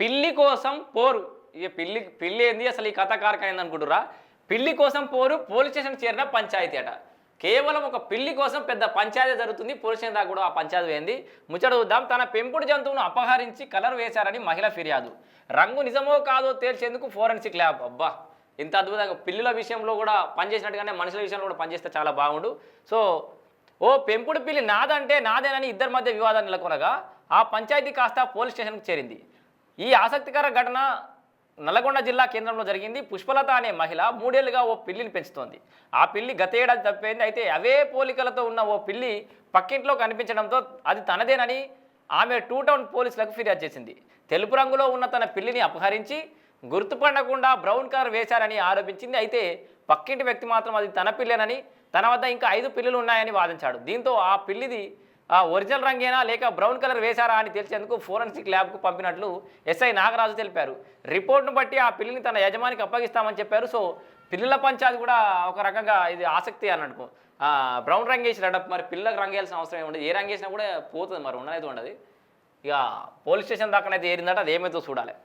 పిల్లి కోసం పోరు. ఇక పిల్లి పిల్లి ఏంది? అసలు ఈ కథ కారకైంది అనుకుంటురా పిల్లి కోసం పోరు పోలీస్ స్టేషన్ చేరిన పంచాయతీ అట. కేవలం ఒక పిల్లి కోసం పెద్ద పంచాయతీ జరుగుతుంది. పోలీస్ స్టేషన్ దాకా కూడా ఆ పంచాయతీ ఏంది ముచ్చట చూద్దాం. తన పెంపుడు జంతువును అపహరించి కలర్ వేశారని మహిళ ఫిర్యాదు. రంగు నిజమో కాదో తేల్చేందుకు ఫోరెన్సిక్ ల్యాబ్. అబ్బా! ఇంత అద్భుతంగా పిల్లుల విషయంలో కూడా పనిచేసినట్టుగానే మనుషుల విషయంలో కూడా పనిచేస్తే చాలా బాగుండు. సో ఓ పెంపుడు పిల్లి నాదంటే నాదేనని ఇద్దరి మధ్య వివాదాన్ని నెలకొనగా ఆ పంచాయతీ కాస్త పోలీస్ స్టేషన్కి చేరింది. ఈ ఆసక్తికర ఘటన నల్గొండ జిల్లా కేంద్రంలో జరిగింది. పుష్పలత అనే మహిళ మూడేళ్ళుగా ఓ పిల్లిని పెంచుతోంది. ఆ పిల్లి గత ఏడాది తప్పింది. అయితే అవే పోలికలతో ఉన్న ఓ పిల్లి పక్కింట్లో కనిపించడంతో అది తనదేనని ఆమె టూ టౌన్ పోలీసులకు ఫిర్యాదు చేసింది. తెలుపు రంగులో ఉన్న తన పిల్లిని అపహరించి గుర్తుపడకుండా బ్రౌన్ కార్ వేశారని ఆరోపించింది. అయితే పక్కింటి వ్యక్తి మాత్రం అది తన పిల్లేనని తన వద్ద ఇంకా ఐదు పిల్లులు ఉన్నాయని వాదించాడు. దీంతో ఆ పిల్లిది ఒరిజినల్ రంగేనా లేక బ్రౌన్ కలర్ వేశారా అని తెలిసేందుకు ఫోరెన్సిక్ ల్యాబ్కు పంపినట్లు ఎస్ఐ నాగరాజు తెలిపారు. రిపోర్ట్ను బట్టి ఆ పిల్లిని తన యజమానికి అప్పగిస్తామని చెప్పారు. సో పిల్లల పంచాది కూడా ఒక రకంగా ఇది ఆసక్తి అన్నట్టు. అనుకో బ్రౌన్ రంగు వేసిరట మరి పిల్లలకు రంగు వేయాల్సిన అవసరం ఏముండదు? ఏ రంగు వేసినా కూడా పోతుంది మరి ఉండనైతే ఉండదు. ఇక పోలీస్ స్టేషన్ దాకానైతే ఏరిందట అది ఏమైతే చూడాలి.